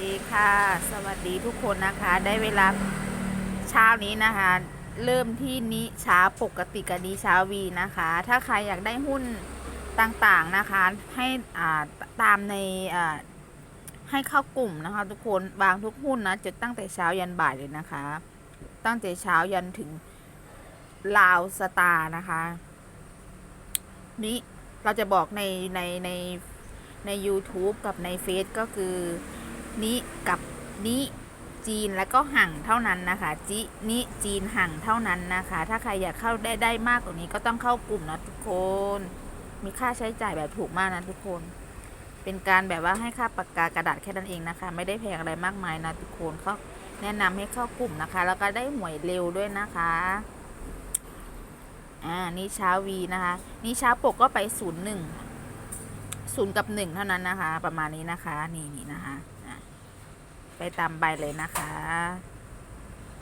ดีค่ะ สวัสดีทุกคนนะคะ ได้เวลาเช้านี้นะคะ เริ่มที่นิช้าปกติกับนิช้าวีนะคะ ถ้าใครอยากได้หุ้นต่างๆนะคะ ให้อ่าตามในอ่าให้เข้ากลุ่มนะคะ ทุกคนวางทุกหุ้นนะจะตั้งแต่เช้ายันบ่ายเลยนะคะ ตั้งแต่เช้ายันถึงลาวสตาร์นะคะ นี้เราจะบอกในในในใน YouTube กับในเฟซก็คือ นิกับนิจีนแล้วก็ห่างเท่านั้นนะคะ จินิจีนห่างเท่านั้นนะคะ ถ้าใครอยากเข้าได้ได้มากกว่านี้ก็ต้องเข้ากลุ่มนะทุกคน มีค่าใช้จ่ายแบบถูกมากนะทุกคน เป็นการแบบว่าให้ค่าปากกากระดาษแค่นั้นเองนะคะ ไม่ได้แพงอะไรมากมายนะทุกคนเขาแนะนำให้เข้ากลุ่มนะคะ แล้วก็ได้หวยเร็วด้วยนะคะอ่านี่เช้าวีนะคะ นี่เช้าปกก็ไปศูนย์หนึ่งศูนย์กับหนึ่งเท่านั้นนะคะ ประมาณนี้นะคะ นี่นี่นะคะ ไปตามใบเลยนะคะ